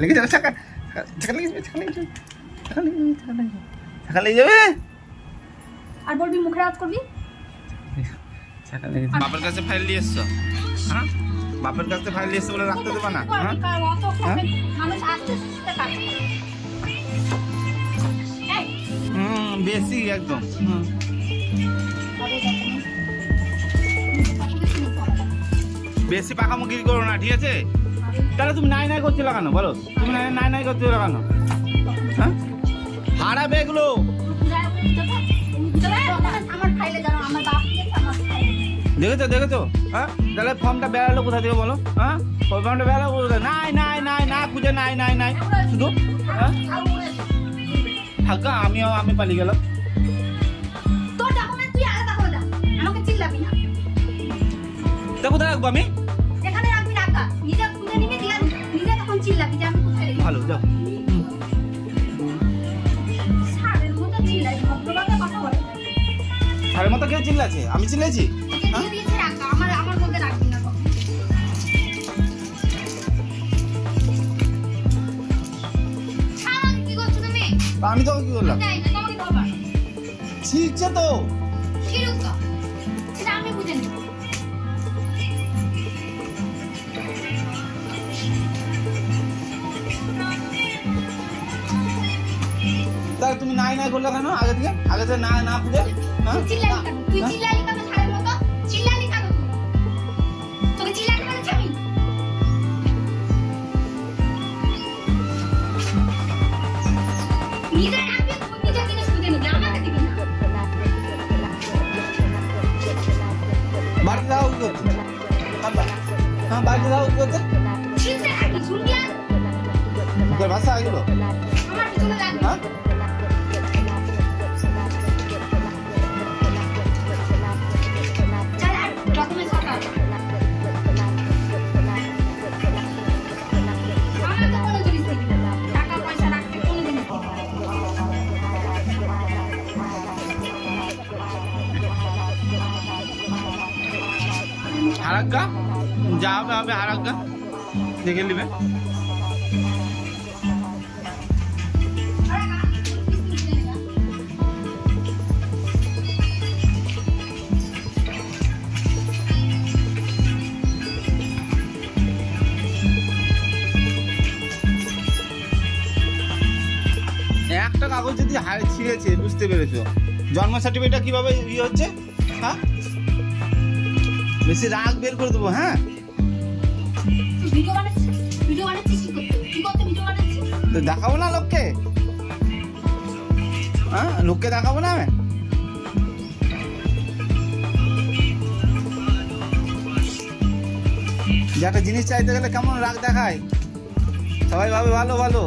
লেগে যাবে। ছাকা লেগে যাবে ছাকা লেগে যাবে ছাকা লেগে যাবে ছাকা লেগে যাবে। আর বলবি মুখের আওয়াজ করবি? ছাকা বাপের কাছে ফাইল নিয়ে এসছো? হ্যাঁ? বাপের কাছে ফাইল নিয়ে এসছো বলে রাখতে দেবে না? হ্যাঁ? হুম বেশি একদম। হুম। বেশি পাকামুগিরি করো না ঠিক আছে? তাহলে তুমি নাই নাই করছ লাগানো বলো তুমি নাই নাই নাই করছ লাগানো হ্যাঁ? হারাবে এগুলো দেখেছ দেখেছ? হ্যাঁ? তাহলে ফর্মটা বেড়ালো কোথা থেকে বলো? হ্যাঁ? ফর্মটা বেড়ালো কোথা নাই নাই নাই না খুঁজে নাই নাই নাই। শুধু হ্যাঁ? থাকা আমিও আমি পালিয়ে গেলাম। তা কোথায় রাখব আমি? ভালো যাও। সারের মতো কেউ চিল্লাছে আমি চিল্লেছি? একে দিয়ে দিয়েছে রাখা আমার আমার তুমি নাই নাই করলে কেন? আগে থেকে? আগে থেকে না না খুঁজে? হ্যাঁ তুই চিল্লালি কেন? তুই হ্যাঁ? চিল্লালি কেন ছাড়ের মতো? হারাক্কা যা হবে হবে হারাক্কা দেখে নিবে। একটা কাগজ যদি ছিঁড়েছে, বুঝতে পেরেছ। জন্ম সার্টিফিকেটটা কীভাবে ইয়ে হচ্ছে? হ্যাঁ? বেশি রাগ বের করে দেবো হ্যাঁ? দেখাবো না লোককে? হ্যাঁ লোককে দেখাবো না আমি? যে একটা জিনিস চাইতে গেলে কেমন রাগ দেখায়? সবাই ভাবে ভালো ভালো।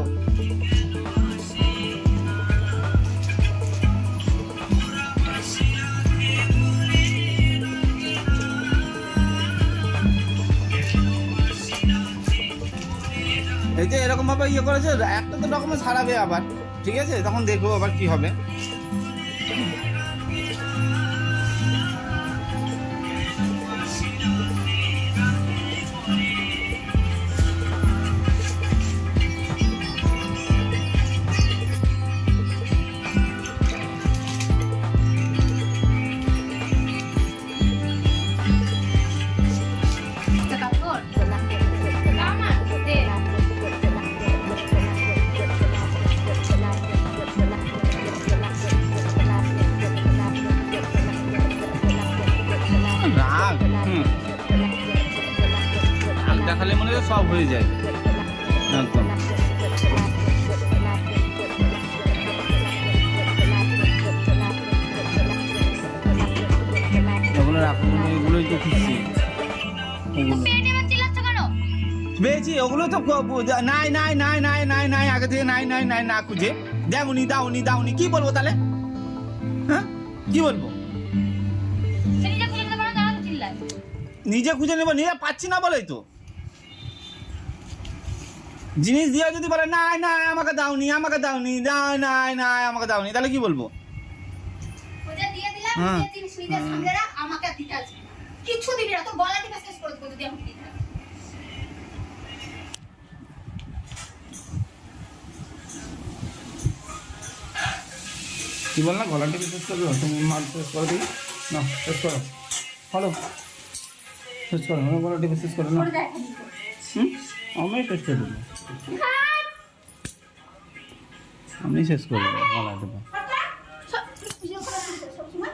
এই যে এরকমভাবে ইয়ে করেছে, একটা তো ডকুমেন্টস হারাবে আবার, ঠিক আছে? তখন দেখব আবার কি হবে। সব হয়ে যায়। একদম। এগুলো এগুলোই তো খুঁজছি। ওগুলো পেয়েছি তো নাই নাই নাই নাই নাই নাই আগে থেকে নাই নাই নাই না খুঁজে। কি বলব তাহলে? হ্যাঁ? কি বলব? নিজে খুঁজে নেব নিজে পাচ্ছি না বলেই তো। জিনিস দিয়েও যদি বলে না না আমাকে দাওনি আমাকে দাওনি না না না আমাকে দাওনি তাহলে কি বলব? হ্যাঁ। হ্যাঁ। কি না গলাটিকে শেষ করবে তুমি মাল শেষ করো দিই না শেষ করো। হ্যালো শেষ করো গলাটিকে শেষ করো না আমি শেষ করে আপনি শেষ করে বলা দেবো সবসময়।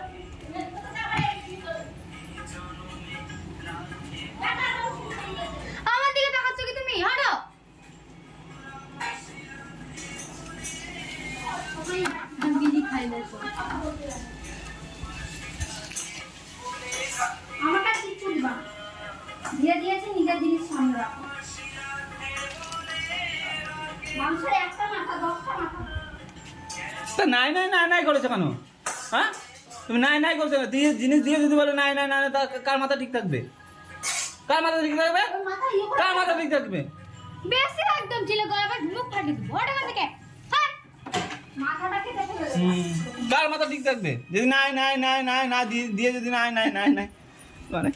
তা নাই নাই নাই নাই করেছ কেন হ্যাঁ তুমি নাই নাই করছ? দিয়ে জিনিস দিয়ে যদি বলো নাই নাই নাই তা কার মাথা ঠিক থাকবে কার মাথা ঠিক থাকবে ইয়ে করে মাথা ঠিক থাকবে বেশি একদম ছিলে গলা মুখ ফাটিয়ে দিব ওটা কাছে কে হ্যাঁ মাথাটাকে দেখে গেছে হুম, কার মাথা ঠিক থাকবে যদি নাই নাই নাই নাই না দিয়ে দিয়ে যদি নাই নাই নাই নাই মানে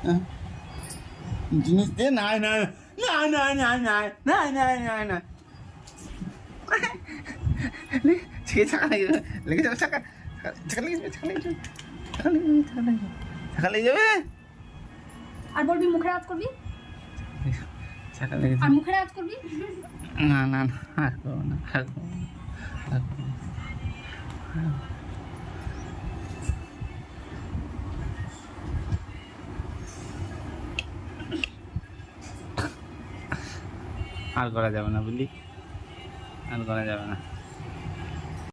হ্যাঁ? জিনিস দিয়ে নাই নাই নাই নাই নাই নাই নাই নাই নাই নাই ছিকে ছাকা লেগে লেগে যাবে ছাকা ছাকা লেগে যাবে ছাকা লেগে যাবে ছাকা লেগে যাবে ছাকা লেগে যাবে ছাকা লেগে যাবে আর বলবি মুখের আওয়াজ করবি? ছাকা লেগে আর যাবে মুখের করবি না না না আর করব না আর করব না। আর করা যাবে না বুঝলি? আর করা যাবে না।